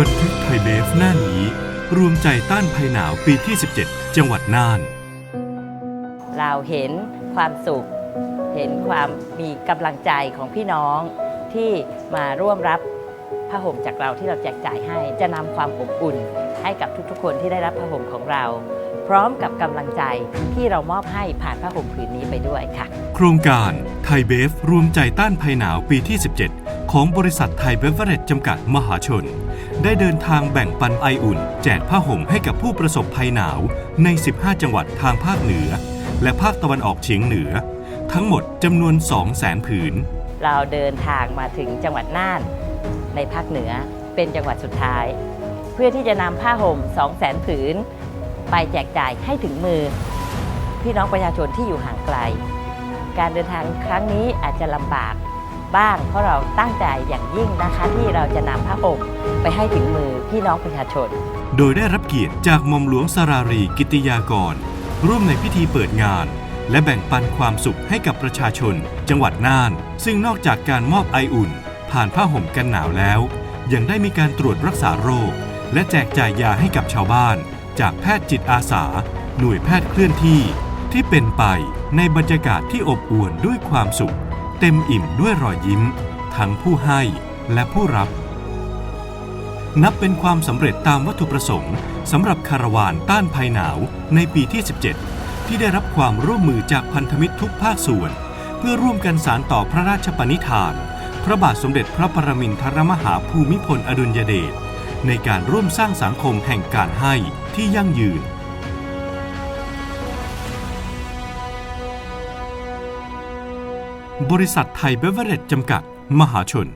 บันทึกไทยเบฟหน้านี้ รวมใจต้านภัยหนาวปีที่ 17 จังหวัดน่าน เราเห็นความสุข เห็นความมีกำลังใจของพี่น้องที่มาร่วมรับผ้าห่มจากเราที่เราแจกจ่ายให้ จะนำความอบอุ่นให้กับทุกๆ คนที่ได้รับผ้าห่มของเรา พร้อมกับกำลังใจที่เรามอบให้ผ่านผ้าห่มผืนนี้ไปด้วยค่ะ โครงการไทยเบฟรวมใจต้านภัยหนาวปีที่ 17 ของบริษัทไทยเบฟเวอเรจจำกัดมหาชน ได้เดินทางแบ่งปันไออุ่น แจกผ้าห่มให้กับผู้ประสบภัยหนาวใน 15 จังหวัดทางภาคเหนือ และภาคตะวันออกเฉียงเหนือ ทั้งหมดจำนวน 200,000ผืน เราเดินทางมาถึงจังหวัดน่านในภาคเหนือเป็นจังหวัดสุดท้าย เพื่อที่จะนำผ้าห่ม 200,000ผืน ไปแจกจ่ายให้ถึงมือ พี่น้องประชาชนที่อยู่ห่างไกล การเดินทางครั้งนี้อาจจะลำบากบ้างเพราะเราตั้งใจอย่างยิ่งนะคะที่เราจะนำผ้าห่มไปให้ถึงมือพี่น้องประชาชน โดยได้รับเกียรติจากมอมหลวงสรารีกิติยากร ร่วมในพิธีเปิดงาน และแบ่งปันความสุขให้กับประชาชน จังหวัดน่าน ซึ่งนอกจากการมอบไออุ่น ผ่านผ้าห่มกันหนาวแล้ว ยังได้มีการตรวจรักษาโรค และแจกจ่ายยาให้กับชาวบ้าน จากแพทย์จิตอาสา หน่วยแพทย์เคลื่อนที่ ที่เป็นไปในบรรยากาศที่อบอวลด้วยความสุข เต็มอิ่มด้วยรอยยิ้ม ทั้งผู้ให้และผู้รับ นับเป็นความสำเร็จตามวัตถุประสงค์สำหรับคาราวานต้านภัยหนาวในปีที่ 17 ที่ได้รับความร่วมมือจากพันธมิตรทุกภาคส่วน เพื่อร่วมกันสารต่อพระราชปณิธาน พระบาทสมเด็จพระปรมินทรมหาภูมิพลอดุลยเดชในการร่วมสร้างสังคมแห่งการให้ ที่ยั่งยืน บริษัทไทยเบเวอเรจจำกัด มหาชน